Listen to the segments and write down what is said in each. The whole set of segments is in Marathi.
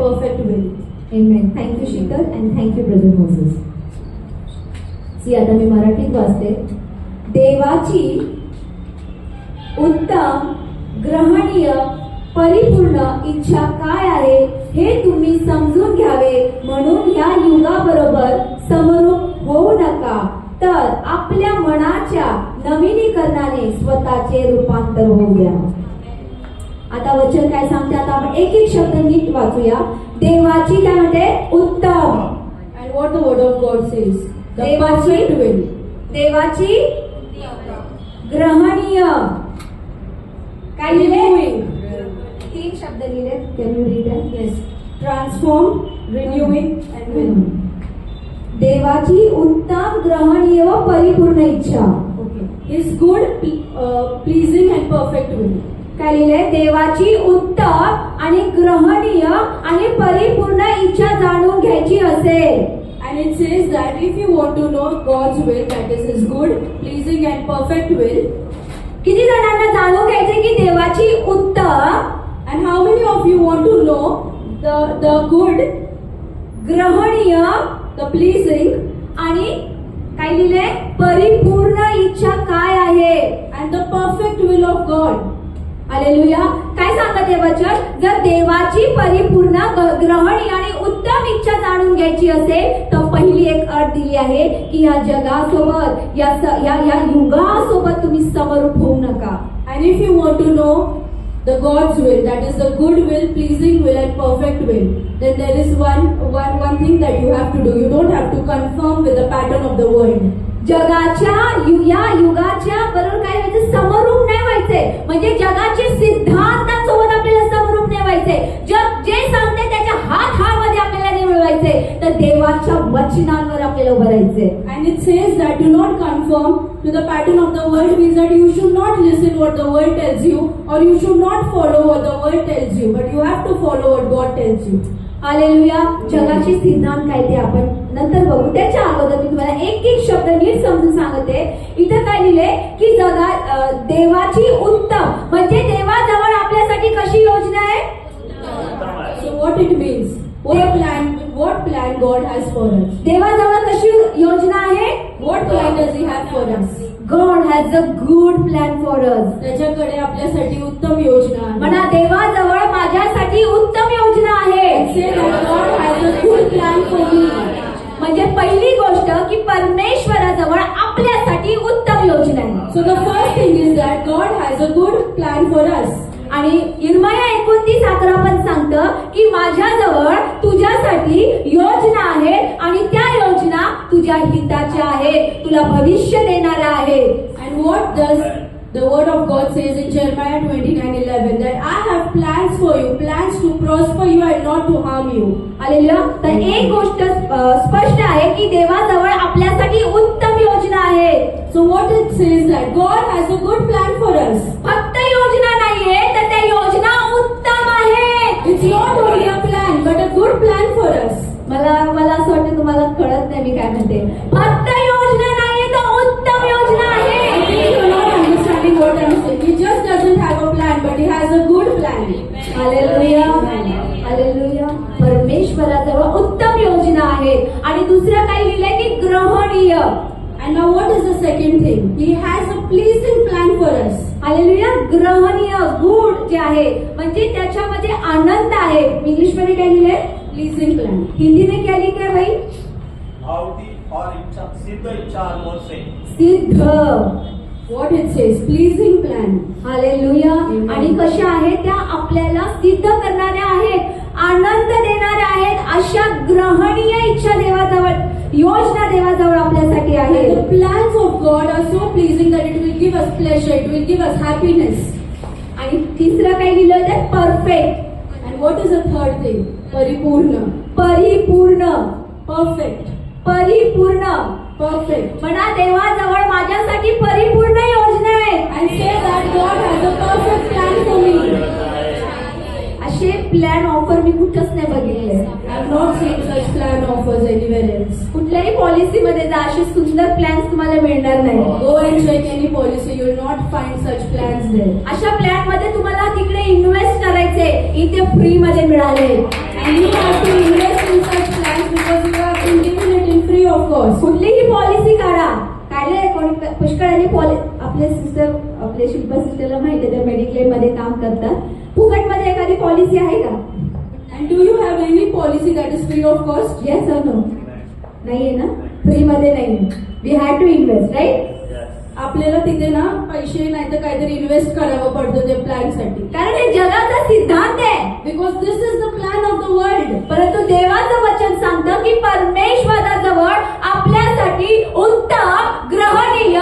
perfect will. Amen. Thank you, Shikar, and thank you, Brother Moses. See आता मी मराठीत वाचते देवाची उत्तम ग्रहणीय परिपूर्ण इच्छा काय आहे हे तुम्ही समजून घ्यावे म्हणून या युगाबरोबर समरूप होऊ नका तर आपल्या मनाच्या नवीनीकरणाने स्वतःचे रूपांतर होऊ द्या आता वचन काय सांगते आता आपण एक एक शब्द नीट वाचूया देवाची काय म्हणते उत्तम what the word of God says. The देवाची. देवाची ग्रहणीय काय लिहिले. तीन शब्द लिहिले can you read Yes. Transform, renewing, and will. देवाची उत्तम ग्रहणीय व परिपूर्ण इच्छा good, ple- uh, pleasing, and perfect will. काय लिहिले देवाची उत्तम आणि ग्रहणीय आणि परिपूर्ण इच्छा जाणून घ्यायची असेल And it says that if you want to know God's will, that is His good, pleasing, and perfect will, किती जणांना जाणून घ्यायचे की देवाची उत्तम and how many of you want to know the the good, ग्रहणीय the pleasing, आणि काय लिहिले परिपूर्ण इच्छा काय आहे and the perfect will of God? Hallelujah काय सांगत आहे जर देवाची परिपूर्ण ग्रहणी आणि उत्तम इच्छा जाणून घ्यायची असेल तर पहिली एक अट दिली आहे की या जगासोबत या, या, युगासोबत तुम्ही समरूप होऊ नका. And if you want to know the God's will that is the good will pleasing will and perfect will then there is one one one thing that you have to do you don't have to confirm with the pattern of the world जगाच्या या युगाच्या बरोबर काय म्हणजे समरूप म्हणजे जगाचे सिद्धांतांसोबत आपल्याला समरूप नेवायचे. जग जे सांगते त्याच्या हात हात मध्ये आपल्याला नेवायचे तर देवाच्या वचनांवर आपल्याला उभारायचे and it says that do not confirm to the pattern of the world means that you should not listen what the world tells you or you should not follow what the world tells you but you have to follow what God tells you hallelujah जगाचे सिद्धांत काय ते आपण नंतर बघू त्याच्या अगोदर मी तुम्हाला एक एक शब्द नीट समजून सांगते इथं काय लिहिले की जगा देवाची उत्तम म्हणजे देवाजवळ आपल्यासाठी कशी योजना आहे what it means? What plan? What plan God has for us? देवाजवळ कशी योजना आहे What plan does He have for us? God has a good plan for us त्याच्याकडे आपल्यासाठी उत्तम योजना आहे. म्हणा देवाजवळ माझ्यासाठी उत्तम योजना आहे Say that God has a good plan for me. म्हणजे पहिली गोष्ट की परमेश्वराजवळ आपल्यासाठी उत्तम योजना आहे So the first thing is that God has a good plan for us. आणि इरमाया एकोणतीस अकरा पण सांगतं की माझ्याजवळ तुझ्यासाठी योजना आहे आणि त्या योजना तुझ्या हिताच्या आहेत तुला भविष्य देणाऱ्या आहेत And what does the word of God says in Jeremiah 29:11 that I have plans for you, plans to prosper you and not to harm you. आलेल्या तर एक गोष्ट स्पष्ट आहे की देवाजवळ आपल्यासाठी उत्तम योजना आहे So what it says that God has a good plan for us. फक्त योजना नाहीये तर त्या योजना उत्तम आहेत it's not only a plan but a good plan for us मला मला असं वाटतं तुम्हाला कळत नाही मी काय म्हणते. फक्त योजना नाही तर उत्तम योजना आहे. Just doesn't have plan but has a good plan hallelujah परमेश्वराजवळ उत्तम योजना आहे. आणि दुसरं काही लिहिलंय की ग्रहणीय. And now what is the second thing he has a pleasing plan for us hallelujah ग्रहणीय good जे आहे म्हणजे त्याच्यामध्ये आनंद आहे इंग्लिशमध्ये काय लिहिलंय Pleasing plan. हिंदी में क्या लिखा है भाई भावती और इच्छा सिद्ध इच्छा अनमोल से सिद्ध What it says? Pleasing plan. Hallelujah. आणि कशा आहेत त्या आपल्याला सिद्ध करणाऱ्या आहेत आनंद देणाऱ्या आहेत अशा ग्रहणीय इच्छा देवाजवळ योजना देवाजवळ आपल्यासाठी आहे. Plans of God are so pleasing that it will give us pleasure it will give us happiness आणि तिसरं काय लिहिलं ते perfect and what is a third thing परिपूर्ण परिपूर्ण. परफेक्ट परिपूर्ण. परफेक्ट म्हणा देवाजवळ माझ्यासाठी परिपूर्ण योजना आहे आणि ते that God has a perfect plan for me असे प्लॅन ऑफर मी कुठंच नाही बघितले. प्लॅन ऑफर्स एनिवेअर कुठल्याही पॉलिसीमध्ये जा असे सुंदर प्लॅन्स तुम्हाला मिळणार नाही. Go enjoy any policy you not find such plan अशा प्लॅनमध्ये तुम्हाला तिकडे इन्व्हेस्ट करायचे. इथे फ्री मध्ये मिळाले. फ्री ऑफ कोर्स कुठलीही पॉलिसी काढा. काढले कोणी पुष्कळ आणि आपले सिस्टर आपले शिल्प सिस्टरला माहिती त्या मेडिक्लेममध्ये काम करतात. फुकटमध्ये एखादी पॉलिसी आहे का? And do you have any policy that is free of cost? Yes or no नाहीये ना? फ्री मध्ये नाही we had to invest right आपल्याला तिथे ना पैसे नाही तर काहीतरी इन्व्हेस्ट करावं पडतं ते प्लॅनसाठी. कारण हे जगाचा सिद्धांत आहे. Because this is the plan of the world परंतु देवाचं वचन सांगतं की परमेश्वराजवळ आपल्यासाठी उत्तम ग्रहणीय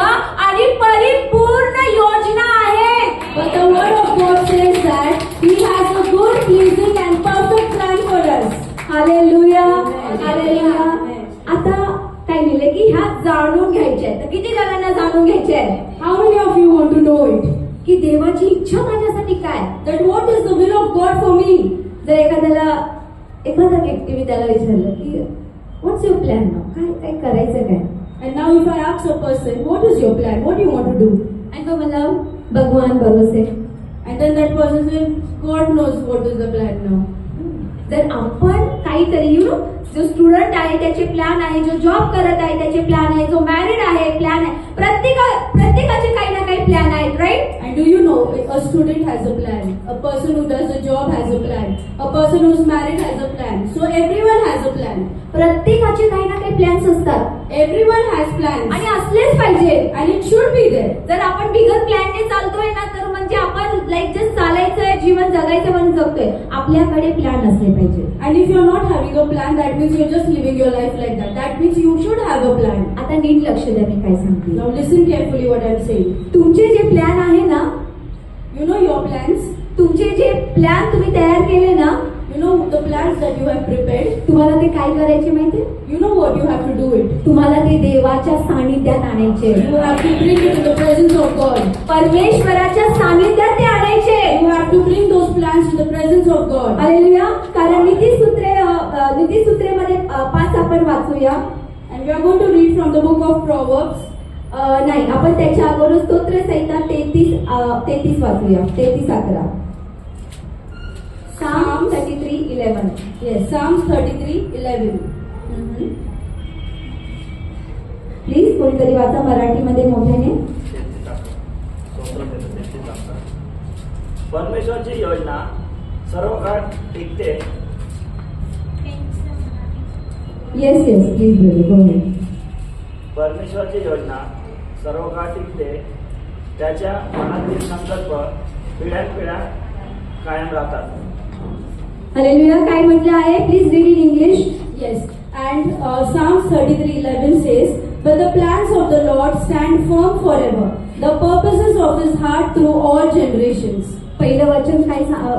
आणि परिपूर्ण योजना आहेत But the word of God says that He has a good, pleasing, and perfect plan for us. Hallelujah Amen. Hallelujah Amen. आता काय लिहिले की ह्या जाणून घ्यायच्या आहेत तर किती जणांना जाणून घ्यायचे आहे How many of you want to know it? की देवाची इच्छा माझ्यासाठी काय That what is the will of God for me? जर एखाद्याला एखादा व्यक्ती मी त्याला विचारलं की व्हॉट्स युअर प्लॅन काय काय करायचं काय And now, if I ask a person, what is your plan? What do you want to do? आणि तो मला भगवान भरोसे And then that person says, God knows what is the plan now. जर आपण काहीतरी यु नो जो स्टुडंट आहे त्याचे प्लॅन आहे जो जॉब करत आहे त्याचे प्लॅन आहे जो मॅरिड आहे प्लॅन आहे प्रत्येकाचे काही ना काही प्लॅन आहेत right and do you know a student has a plan a person who does a job has a plan a person who's married has a plan so everyone has a plan प्रत्येकाचे काही ना काही प्लॅन्स असतात. एव्हरी वन हॅज प्लॅन आणि असलेच पाहिजे. आणि इट शुड बी देर जर आपण बिगर प्लॅन ने चालतोय ना तर म्हणजे आपण लाईक जस्ट करायचंय जीवन जगायचं म्हणून जगतोय. आपल्याकडे प्लॅन असले पाहिजे. आणि if you not having a plan that means you just living your life like that that means you should have a plan आता नीट लक्ष द्या मी काय सांगते. Listen carefully what I same तुमचे जे प्लॅन आहे ना यु नो युअर प्लॅन्स तुमचे जे प्लॅन तुम्ही तयार केले ना You know the plans that you have prepared. तुम्हाला ते काय करायचे माहितीये You know what you have to do it. तुम्हाला ते देवाच्या सानिध्यात आणायचे You have to bring it to the presence of God. परमेश्वराच्या सानिध्यात ते आणायचे You have to bring those plans to the presence of God. Hallelujah कारण नीतीसूत्रे अ, अ, नीतीसूत्रेमध्ये अ, पाच आपण वाचूया And we are going to read from the book of Proverbs. अ, नाही आपण त्याच्या अगोदर स्तोत्र संहिता तेहतीस तेहतीस वाचूया तेहतीस अकरा Psalm thirty three eleven Yes, Psalms 33 11. Please कोणीतरी वाचा मराठीमध्ये मोठ्याने. परमेश्वरची योजना सर्व काळ टिकते. येस येस प्लीज बोलू परमेश्वरची योजना सर्व काळ टिकते. त्याच्या मनातील संकल्प पिढ्यानपिढ्या कायम राहतात. हालेलुया काय म्हटलं आहे please read in English Yes, and uh, Psalms 33 11 says, But the plans of the Lord stand firm forever, the purposes of his heart through all generations. पहिलं वचन काय सा-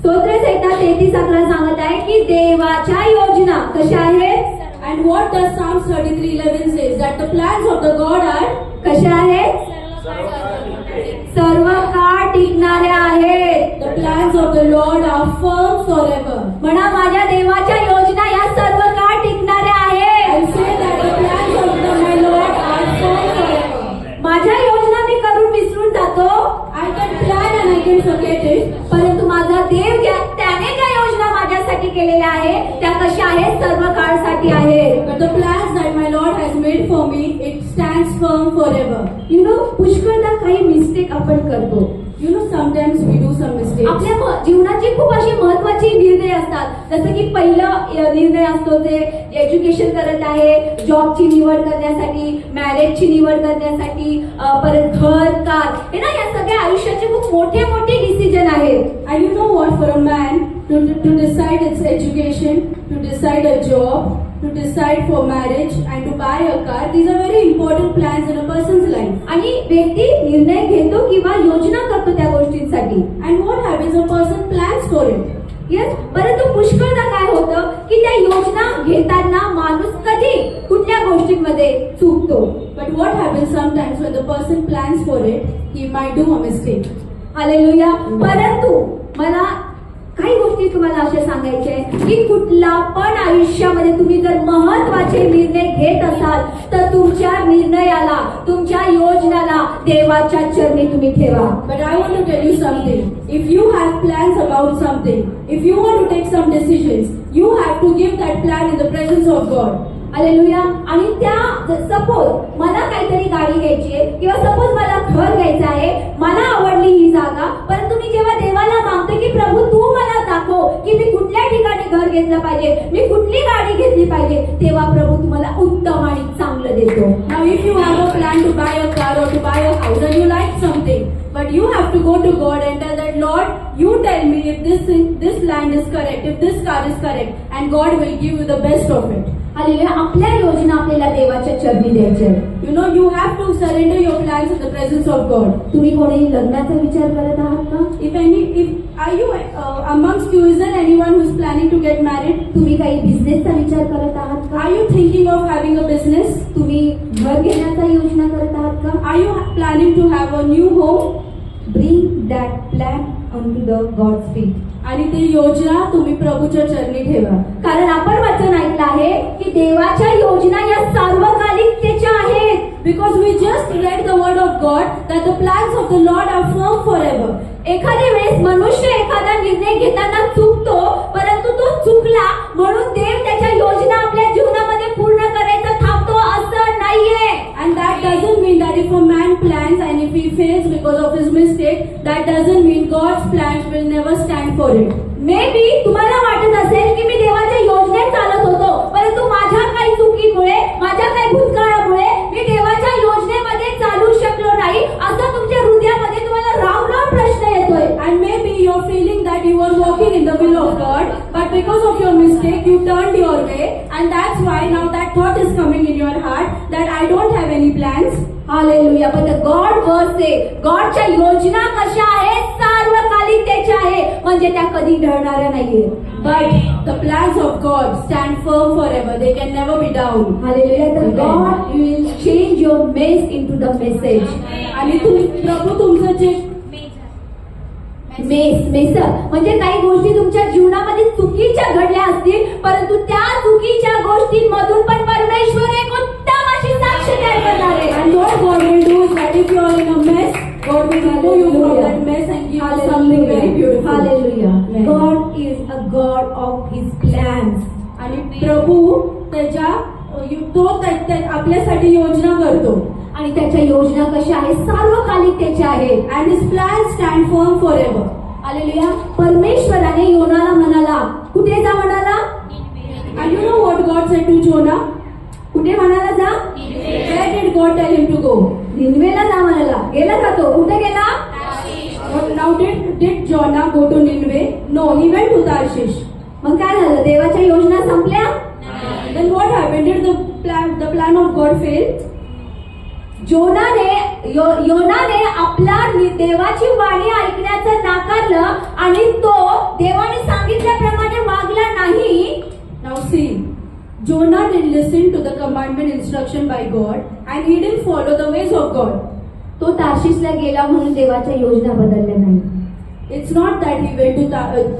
स्तोत्र संहिता तेहतीस अकरा सांगत आहे की देवाच्या योजना कशा आहेत And what does Psalms 33 11 says? That the plans of the God are कशा आहेत सर्व काळ टिकणाऱ्या आहेत the plans of the Lord are firm forever. म्हणा माझ्या देवाच्या योजना या सर्व काळ टिकणाऱ्या आहेत. माझ्या योजना मी करून विसरून जातो I can plan and I can forget it, परंतु माझा देव त्याने ज्या योजना माझ्यासाठी केलेल्या आहेत त्या कशा आहेत सर्व काळसाठी आहेत but the plans that my Lord has made for me, it stands firm forever. You know पुष्कळदा काही मिस्टेक आपण करतो You know, sometimes we do some mistakes. आपल्या जीवनाची खूप अशी महत्वाची निर्णय असतात जसं की पहिलं अ, निर्णय असतो जे एज्युकेशन करत आहे जॉबची निवड करण्यासाठी मॅरेजची निवड करण्यासाठी अ, परत घर कार हे ना या सगळ्या आयुष्याचे खूप मोठे मोठे डिसिजन आहेत And you know what? For a man to, to decide its education, to decide a job, to decide for marriage, and to buy a car, these are very important plans in a person's life. आणि व्यक्ती निर्णय घेतो किंवा योजना करतो त्या गोष्टींसाठी And what happens? A person plans for it. Yes परंतु पुष्कळदा काय होतं की त्या योजना घेताना माणूस कधी कुठल्या गोष्टींमध्ये चुकतो But what happens sometimes when the person plans for it, he might do a mistake. Hallelujah परंतु मला काही गोष्टी तुम्हाला असे सांगायचे की कुठला पण आयुष्यामध्ये तुम्ही जर महत्त्वाचे निर्णय घेत असाल तर तुमच्या निर्णयाला तुमच्या योजनाला देवाच्या चरणी तुम्ही ठेवा. But I want to tell you something if you have plan about something if you want to take some decision you have to give that plan in the presence of God hallelujah आणि त्या सपोज मला काहीतरी गाडी घ्यायची आहे किंवा सपोज मला घर घ्यायचं आहे मला आवडली ही जागा परंतु मी जेव्हा देवाला मागते की प्रभू तू मला दाखव की मी कुठल्या ठिकाणी घर घेतलं पाहिजे मी कुठली गाडी घेतली पाहिजे तेव्हा प्रभू तुम्हाला उत्तम आणि चांगलं देतो now if you have a plan to buy a car or to buy a house and you like something but you have to go to God and tell that Lord, you tell me if this this land is correct, if this car is correct, and God will give you the best of it. Hallelujah आपल्या योजना आपल्याला देवाच्या चरणी द्यायच्या. You know, you have to surrender your plans in the presence of God. तुम्ही कोणी लग्नाचा विचार करत आहात का if are you uh, amongst you, is there anyone who's planning to get married? तुम्ही काही बिझनेसचा विचार करत आहात का Are you thinking of having a business? तुम्ही घर घेण्याचा योजना करत आहात का you ha- planning to have a new home? Bring that plan on to the God feet आणि ती योजना तुम्ही प्रभूच्या चरणी ठेवा कारण आपण आहे की देवाच्या योजना या सार्वकालिकतेच्या आहेत. Because we just read the word of God that the plans of the Lord are firm forever एखाद्या वेळेस मनुष्य एखादा निर्णय घेताना चुकतो परंतु तो चुकला म्हणून देव त्याच्या योजना आपल्या जीवनामध्ये पूर्ण करायचा थांबतो असं नाहीये. And that doesn't mean that if plans and if he fails because of his mistake, that doesn't mean God's plans will never stand for it. Maybe तुम्हाला वाटत असेल की मी देवाच्या योजनेत चालत होतो परंतु माझ्या काही चुकीमुळे माझ्या काही भूतकाळामुळे मी देवाच्या योजनेमध्ये चालू शकलो नाही असा तुमच्या हृदयामध्ये तुम्हाला राम राम प्रश्न येतोय and maybe your feeling that you are walking in the will of God but because of your mistake you turn your way and that's why now that thought is coming in your heart I don't have any plans. Hallelujah पण गॉड वर्स आहे गॉडच्या योजना कशा आहेत? सार्वकालिकतेच्या आहे म्हणजे त्या कधी ढळणाऱ्या नाहीये But the plans of God stand firm forever. They can never be down. Hallelujah तर God will change your mess into the message आणि तुम्ही प्रभू तुमचं जे मेस मेस म्हणजे काही गोष्टी तुमच्या जीवनामध्ये चुकीच्या घडल्या असतील परंतु त्या चुकीच्या गोष्टींमधून पण परमेश्वर एक साक्ष तयार करणार. आहे And what God will do is that if you are in a mess, God will remove you from that mess and give you something very beautiful. Hallelujah. Amen. God is a God of His plans. आणि प्रभू त्याच्या तो आपल्यासाठी योजना करतो. आणि त्याच्या योजना कशा आहेत? सार्वकालिकतेच्या आहेत. And his plan stand firm forever आलेल्या परमेश्वराने योनाला म्हणाला कुठे जा म्हणाला? And you know what God said to Jonah कुठे म्हणाला जा? Where did God tell him to go निनवेला जा म्हणाला. गेला का तो? कुठे गेला? Now did did Jonah go to Nineveh no he went to Tarshish मग काय झालं? देवाच्या योजना संपल्या? Then what happen did the plan the plan of God fail जोनाने यो- योनाने आपला देवाची वाणी ऐकण्याचं नाकारलं आणि तो देवाने सांगितल्याप्रमाणे वागला नाही. Now see, Jonah didn't listen to the commandment instruction by God and he didn't follow the ways of God. तो तारशीसला गेला म्हणून देवाच्या योजना बदलल्या नाही it's not that he went to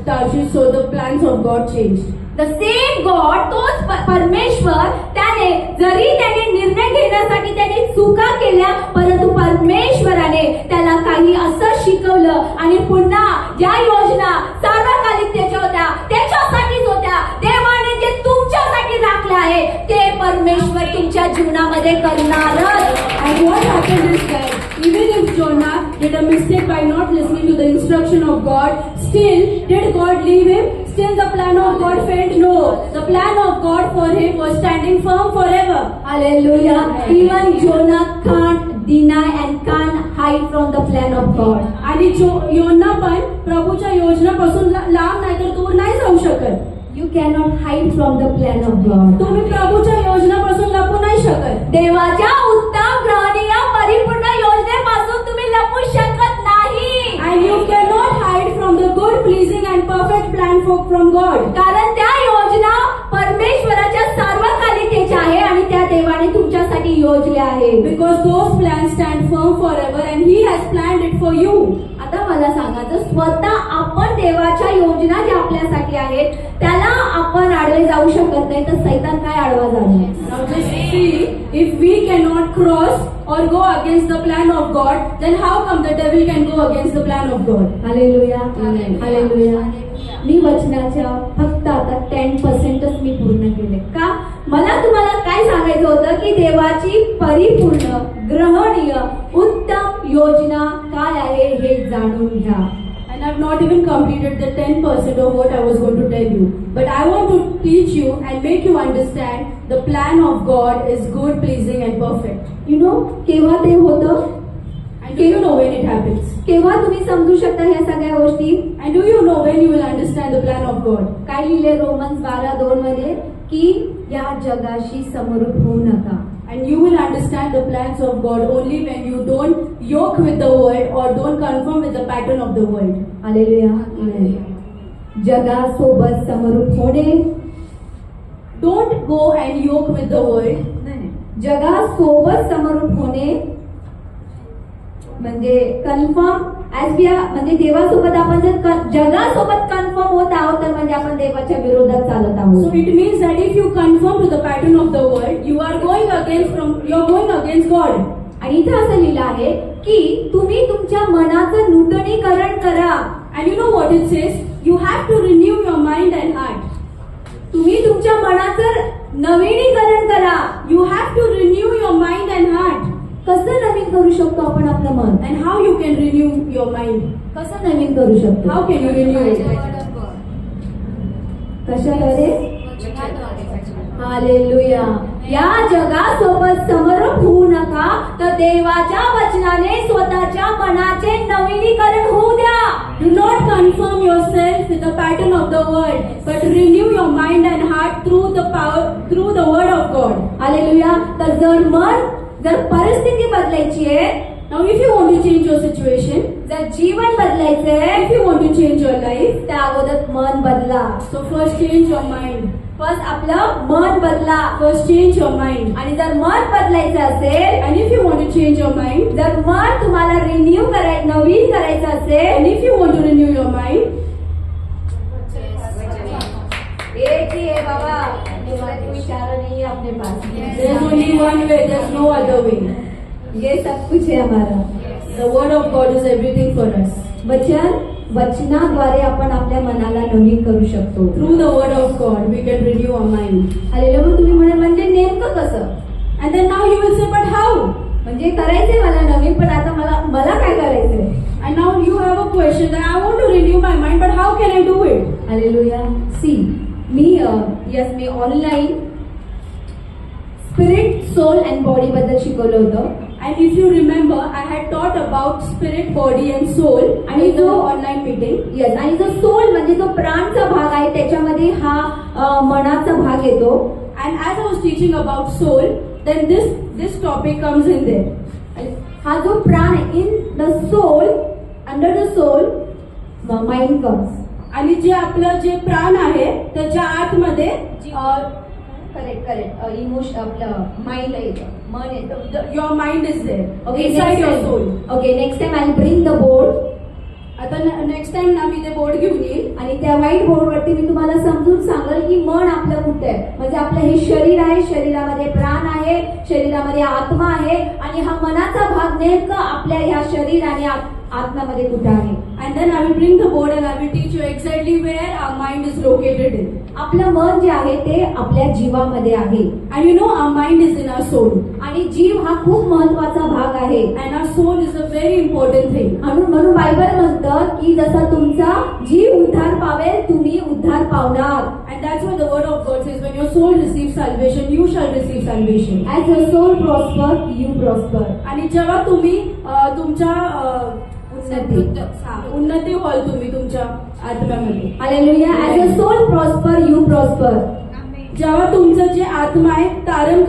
Tarshish so the plans of God change the same God तोच परमेश्वर त्याने जरी त्याने निर्णय घेण्यासाठी त्याने चुका केल्या परंतु परमेश्वराने त्याला काही असं शिकवलं आणि पुन्हा ज्या जीवनामध्ये करणारच And what even if Jonah did a mistake by not listening to the instruction of God, still did God leave him? Still the plan of God failed? No. The plan of God for him was standing firm forever. Hallelujah. Even Jonah can't deny and can't hide from the plan of God. आणि जो योना पण प्रभूच्या योजनापासून ला- लांब नाही तर दूर नाही जाऊ शकत you can not hide from the plan of God तुम्ही प्रभूच्या योजना पासून लपू नाही शकत. देवाच्या उत्तम प्राणी या परिपूर्ण योजनेपासून तुम्ही लपू शकत नाही. And you can not hide from the good pleasing and perfect plan for from God कारण त्या योजना परमेश्वराच्या सार्वकालिकेच्या आहे आणि त्या देवाने तुमच्यासाठी योजल्या आहे because those plan stand for forever and he has plan it for you मला सांगा तर स्वतः आपण देवाच्या योजना ज्या आपल्यासाठी आहेत त्याला आपण आडवे जाऊ शकत नाही तर सैतान काय आडवा झाले if we can not cross or go against the plan of God then how come they can go against the plan of God hallelujah हाले लोया मी वचनाच्या फक्त आता टेन पर्सेंटच मी पूर्ण केले. का? मला तुम्हाला काय सांगायचं होतं की देवाची परिपूर्ण ग्रहणीय उत्तम योजना काय आहे हे जाणून घ्या And I've not even completed the 10% of what I was going to tell you. But I want to teach you and make you understand the plan of God is good, pleasing, and perfect. You know केव्हा ते होतं And do you know when it happens? केव्हा तुम्ही समजू शकता ह्या सगळ्या गोष्टी And do you know when you will understand the plan of God? काय लिहिले रोमन्स बारा दोन मध्ये की या जगाशी समरूप होऊ नका And you will understand the plans of God only when you don't yoke with the world or don't conform with the pattern of the world. Hallelujah जगासोबत समरूप होणे Don't go and yoke with the world. जगासोबत समरूप होणे म्हणजे कन्फर्म ऍज बी म्हणजे देवासोबत आपण जर जगासोबत कन्फर्म होत आहोत तर म्हणजे आपण देवाच्या विरोधात चालत So आहोत it means that if you conform to the pattern of the world, you are going against from you are going against God. आणि इथं असं लिहिलं आहे की तुम्ही तुमच्या मनाचं नूतनीकरण करा And you know what it says? You have to renew your mind and heart. तुम्ही तुमच्या मनाचं नवीनीकरण करा You have to renew your mind and heart. कसं नवीन करू शकतो आपण आपलं मन? And how you can renew your mind कसं नवीन करू शकतो? हाऊ कॅन यू रिन्यू कशाद्वारे? हालेलुया या जगासोबत समरप होऊ नका. तर देवाच्या वचनाने स्वतःच्या मनाचे नवीनीकरण होऊ द्या. Do not confirm yourself the pattern of the world but renew your mind and heart through the power through the word of God hallelujah तर जर मन जर परिस्थिती बदलायची आहे now if you want to change your situation जर जीवन बदलायचं आहे if you want to change your life त्या अगोदर मन बदला so first change your mind first आपलं मन बदला फर्स्ट चेंज युअर माइंड आणि जर मन बदलायचं असेल आणि if you want to change your mind जर मन तुम्हाला रिन्यू करायचं नवीन करायचं असेल आणि if you want to renew your mind बाबा नहीं है अपने पास there's only one way, there's no other way. ये सब कुछ है हमारा The word of God is everything for us. वचन वचनाद्वारे आपण आपल्या मनाला नवीन करू शकतो Through the word of God, we can renew our mind. आलेलं मग तुम्ही म्हणाल म्हणजे नेमकं कसं And then now you will say, but how? म्हणजे करायचंय मला नवीन पण आता मला मला काय करायचंय now you have a question that I want to renew my mind, but how can I do it? Hallelujah see me yes me online spirit soul and body बद्दल शिकवलं होतं. And if you remember I had taught about spirit body and soul आणि जो ऑनलाईन मिटिंग येस आणि जो सोल म्हणजे जो प्राणचा भाग आहे त्याच्यामध्ये हा मनाचा भाग येतो. And I was teaching about soul then this this topic comes in the हा जो प्राण in the soul under the soul mind comes आणि जे आपलं जे प्राण आहे त्याच्या आतमध्ये करेक्ट करेक्ट इमोशन आपलं माइंड येतं मन येतं your mind is there okay inside your soul okay next time I bring the board आता नेक्स्ट टाइम ना मी ते बोर्ड घेऊन येईल. आणि त्या व्हाईट बोर्डवरती मी तुम्हाला समजून सांगेल की मन आपलं कुठे आहे. म्हणजे आपलं हे शरीर आहे शरीरामध्ये प्राण आहे शरीरामध्ये आत्मा आहे आणि हा मनाचा भाग नेमका आपल्या ह्या शरीर आणि आत- आत्म्यामध्ये कुठे आहे? and then I will bring the board and I will teach you exactly where our mind is located in. आपलं मन जे आहे ते आपल्या जीवामध्ये आहे. आणि you know our mind is in our soul आणि जीव हा खूप महत्त्वाचा भाग आहे. And our soul is a very important thing म्हणून म्हणून बायबल म्हणतं की जसा तुमचा जीव उद्धार पावे तुम्ही उद्धार पावणार. And that's what the word of God is when your soul receive salvation you shall receive salvation and your soul prosper you prosper आणि जेव्हा तुम्ही तुमच्या उन्नती व्हाल तुम्ही तुमच्या आत्म्यामध्ये. Hallelujah as a soul prosper you prosper जेव्हा तुमचं जे आत्मा आहे तारण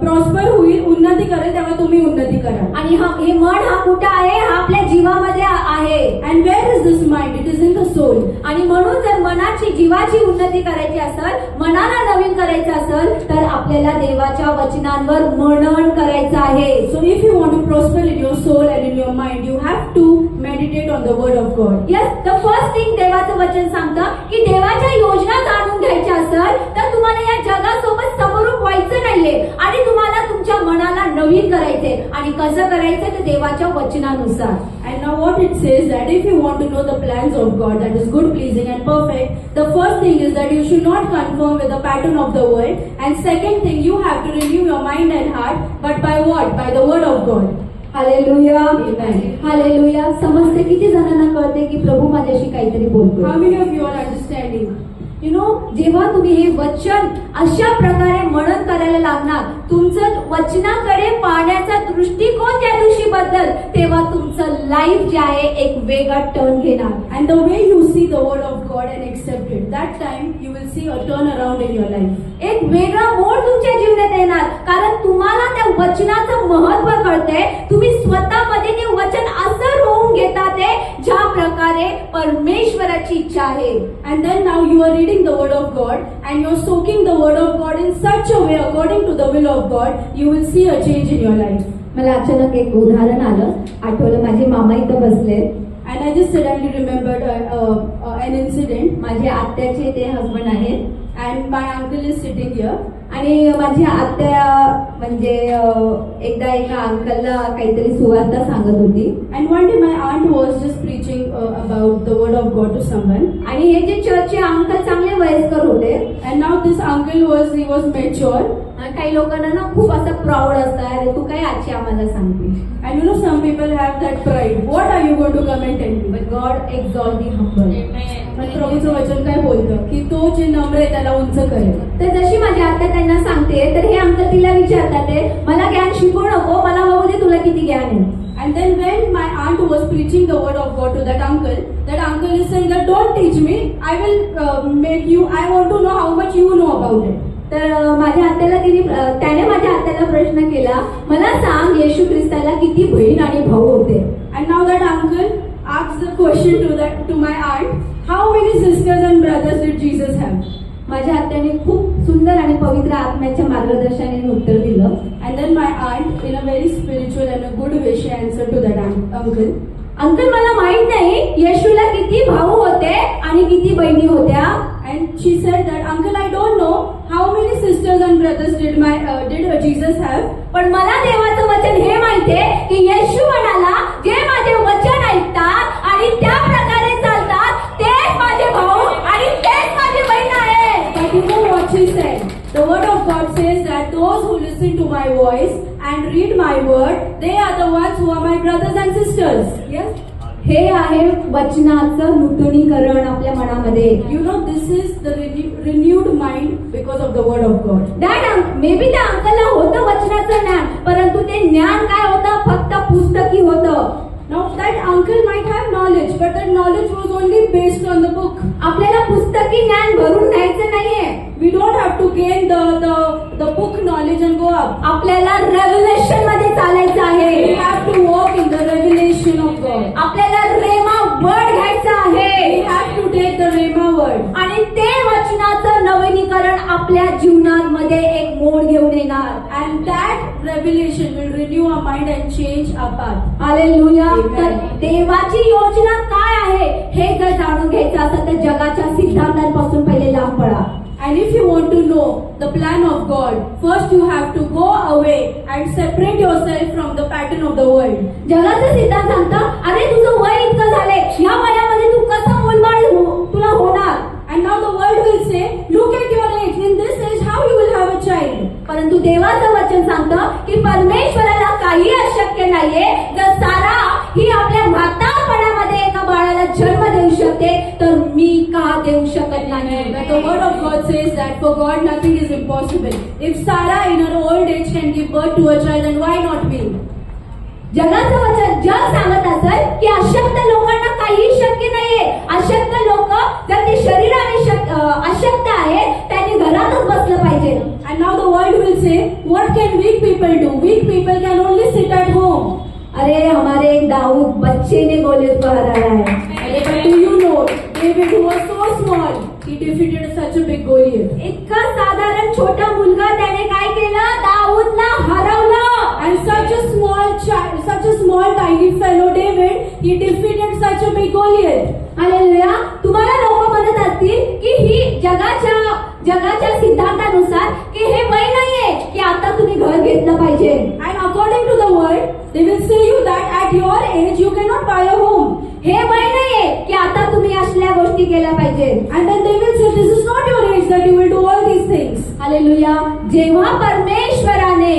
प्रॉस्पर होईल उन्नती करेल तेव्हा तुम्ही उन्नती करा. आणि हा हे मन हा कुठं आहे? हा आपल्या जीवामध्ये आहे. And where is this mind it is in the soul आणि म्हणून जर मनाची जीवाची उन्नती करायची असेल मनाला नवीन करायचं असेल तर आपल्याला देवाच्या वचनांवर मनन करायचं आहे. So if you want to prosper in your soul and in your mind, you have to meditate on the word of God. Yes the first thing देवाचं वचन सांगतं की देवाच्या योजना जाणून घ्यायच्या असेल तर तुम्हाला या जगासोबत स्वरूप व्हायचं नाहीये. आणि तुम्हाला तुमच्या मनाला नवीन करायचंय. आणि कसं करायचं तर देवाच्या वचनानुसार. And know what it says that if you want to know the plans of God that is good pleasing and perfect the first thing is that you should not confirm with the pattern of the world and second thing you have to renew your mind and heart but by what by the word of God hallelujah समजते किती जणांना कळते की प्रभू माझ्याशी काहीतरी बोलतो how many of your understanding you know जेव्हा तुम्ही हे वचन अशा प्रकारे मनन करायला लागणार तुमचं वचनाकडे पाहण्याचा दृष्टिकोन त्या दिवशी बदल तेव्हा तुमचं लाईफ जे आहे एक वेगळा टर्न घेणार. And the way you see the word of God and accepted that time you will see a turn around in your life एक वेगळा मोड तुमच्या जीवनात येणार. कारण तुम्हाला त्या वचनाचं महत्त्व कळतंय. तुम्ही स्वतःमध्ये ते वचन असं होऊन घेता ते ज्या प्रकारे परमेश्वराची इच्छा आहे. And then now you are reading the word of God and you are soaking the word of God in such a way according to the will of of God you will see a change in your life मला अचानक एक उदाहरण आलं. आठवलं माझे मामा इथं बसले and I just suddenly remembered an incident माझे आत्याचे ते हजबंड आहेत. And my uncle is sitting here आणि माझ्या आत्या म्हणजे एकदा एका अंकलला काहीतरी सुवार्ता सांगत होती. And one my aunt was just preaching about the word of God to someone आणि हे जे चर्चचे अंकल चांगले वयस्कर होते. And now this uncle was he was mature काही लोकांना ना खूप असं प्राऊड असतं. अरे तू काय आजी आम्हाला सांगते I know some people have that pride what are you go to comment on you but God exalt the humble पण प्रभूचं वचन काय बोलतं की तो जे नम्र आहे त्याला उंच करेल तर जशी माझी आत्या त्यांना सांगते तर हे अंकल तिला विचारतात मला ज्ञान शिकवू नको मला बघू दे तुला किती ज्ञान आहे And then when my aunt was preaching the word of God to that uncle, that uncle is saying that don't teach me, I will uh, make you, I want to know how much you know about it. तर अं, माझ्या आत्याला तिने अं, त्याने माझ्या आत्याला प्रश्न केला मला सांग येशू ख्रिस्ताला किती बहीण आणि भाऊ होते And now that uncle asks the question to that to my aunt, how many sisters and brothers did Jesus have माझ्या आत्याने खूप सुंदर आणि पवित्र आत्म्याच्या मार्गदर्शनाने उत्तर दिलं. And then my aunt in a very spiritual and a good way she answer to that uncle uncle मला माहीत नाही येशूला किती भाऊ होते आणि किती बहिणी होत्या? And she said that uncle I don't know how many sisters and brothers did my did Jesus have पण मला देवाचं वचन हे माहितीये की येशू म्हणाला जे माझे वचन ऐकतात आणि त्या The word of God says that those who listen to my voice and read my word, they are the ones who are my brothers and sisters. Yes? हे आहे वचनाचं नूतनीकरण आपल्या मनामध्ये You know, this is the renew- renewed mind because of the word of God. That may be त्या अंकलला होतं वचनाचं ज्ञान परंतु ते ज्ञान काय होतं फक्त पुस्तकी होतं Now, that uncle might have knowledge, but that knowledge was only based on the book. आपल्याला पुस्तकी ज्ञान भरून घ्यायचं नाहीये we don't have to gain the the the book knowledge and go up आपल्याला रेव्हल्युशनमध्ये चालायचं आहे. We have to work in the revolution of God आपल्याला रेमा वर्ड घ्यायचं आहे. We have to take the rhema word आणि ते वचनाचं नवीनीकरण आपल्या जीवनात मध्ये एक मोड घेऊन येणार. And that revolution will renew a mind and change a path hallelujah देवाची योजना काय आहे हे जर जाणून घ्यायचं असेल तर जगाच्या सिद्धांतांपासून पहिले लांब पडा And if you want to know the plan of God, first you have to go away and separate yourself from the pattern of the world. जगाचं सिद्धांत सांगतं अरे तुझं वय इतकं for God nothing is impossible. If Sarah in her old age can give birth to a child, then why not me? जगात वचन जग सांगत असेल की अशक्त लोकांना काही शक्य नाहीये. अशक्त लोक जर ते शरीर आणि अशक्त आहे त्यांनी घरातच बसलं पाहिजे. And now the world will say what can weak people do weak people can only sit at home अरे हमारे एक दाऊ बच्चे ने बोले तो हरा है. A big Goliath. इतका साधारण छोटा मुलगा त्याने काय केलं दाऊदला हरवलं tiny fellow David, he defeated such a big Goliath. Hallelujah तुम्हाला लोक म्हणत असतील की ही जगाच्या जगाच्या सिद्धांतानुसार की हे वय नाहीये की आता तुम्ही घर घेतलं पाहिजे according to the world, they will say you that at your age you cannot buy a home. हे वय की आता तुम्ही असल्या गोष्टी केल्या पाहिजे. जेव्हा परमेश्वराने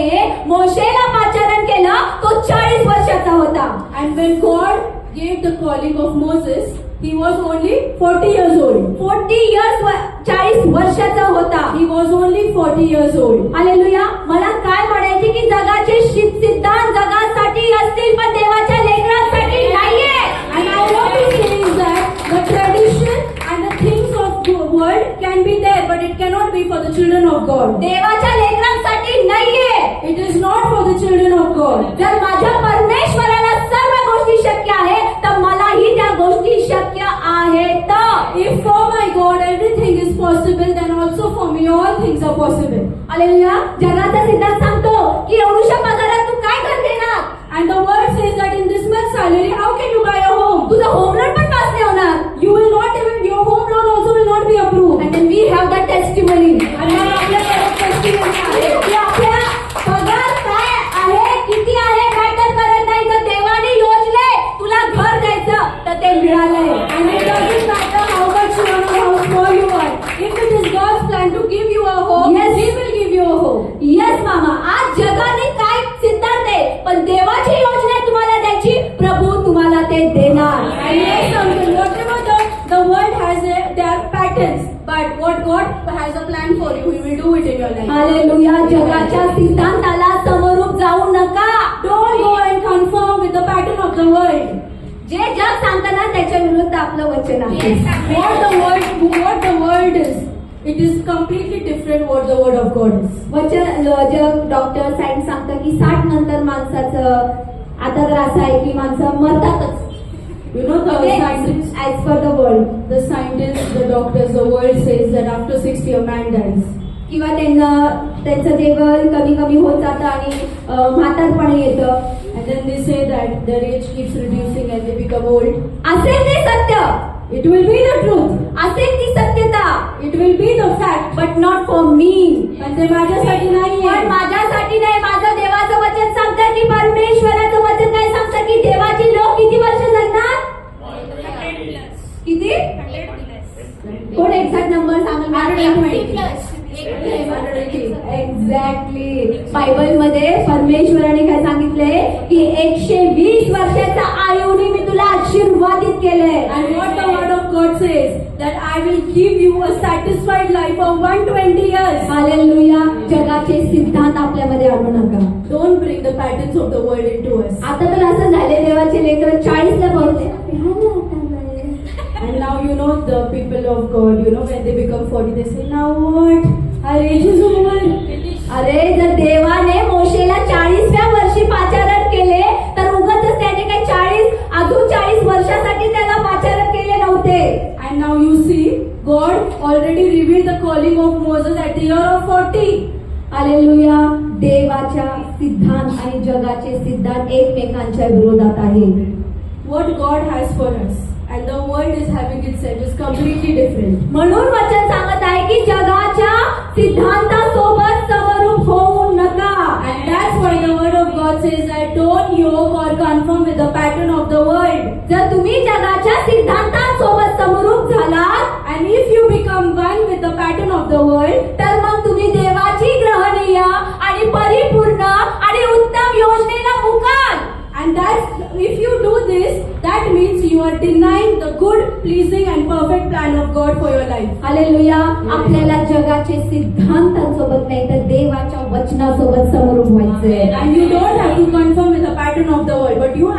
मोशेला पाचारण केलं तो चाळीस वर्षाचा होता. And when God gave the calling of Moses he was only forty years old forty years चाळीस वर्षाचा होता. He was only forty years old hallelujah मला काय म्हणायचे की जगाचे सिद्धांत जगासाठी असतील पण देवाच्या लेखनासाठी नाहीये. And I want to say is that the tradition and the things of the world can be there, but it cannot be for the children of God. देवाच्या लेकरांसाठी नाहीये It is not for the children of God. जर माझ्या परमेश्वराला सर्व गोष्टी शक्य आहे तर मलाही त्या गोष्टी शक्य आहेत If for my God everything is possible, then also for me all things are possible. Hallelujah जगाचा सिद्धांत सांगतो की एवढूशा पगारात तू काय घर घेणार And the word says that in this much salary, how can you buy a home? तुझं होम लोन पण पास नाही होणार You will not even, your home loan also will not be approved. And then we have the testimony. And मग आपल्याकडे testimony आहे. do it in your life. Hallelujah जगाच्या सिद्धांताला समोरूप जाऊ नका Don't go and conform with the pattern of the world. जे जग सांगताना त्याच्या विरुद्ध आपलं वचन आहे What the world, what the world is, it is completely different what the word of God is. वचन जग डॉक्टर सायन्स सांगतं की साठ नंतर माणसाचं आता तर असं आहे की माणसं मरतातच You know the scientists, as per the world the scientists, the doctors, the world says that after 60 a man dies. किंवा त्यांना त्यांचं जेवण कमी कमी होत जातं आणि म्हातारपणे येतं. असेल ते सत्य. It will be the truth असेल ती सत्यता. It will be the fact but not for me पण ते माझ्यासाठी नाही माझ्या patterns of the world into us. आता तर असं झाले देवाचे लेकर चाळीसला पोहोचले And now you know the people of God, you know, when they become 40, they say, now what? Is over. अरे जर देवाने मोशेला चाळीसव्या वर्षी पाचारण केले तर उगाच त्याने काही चाळीस अजून चाळीस वर्षासाठी त्याला पाचारण केले नव्हते And now you see, God already revealed the calling of Moses at the year of 40. Hallelujah देवाच्या सिद्धांत आणि जगाचे सिद्धांत एकमेकांच्या विरोधात आहे. What God has for us and the world is having it set is completely different म्हणून वचन सांगत आहे की जगाच्या सिद्धांतासोबत समरूप होऊ नका. And that's why the word of God says I don't योग or confirm with the pattern of the world जर तुम्ही जगाच्या सिद्धांतासोबत समरूप झालात and if you become one with the pattern of the world तर मग तुम्ही देव ग्रहणीय आणि परिपूर्ण आणि उत्तम योजनेला मुकाल and that's if you do this, that means you are denying the good, pleasing, and perfect plan of God for your life. Hallelujah आपल्याला जगाचे सिद्धांतांसोबत नाही तर देवाच्या वचनासोबत समरूप व्हायचंय And you don't have to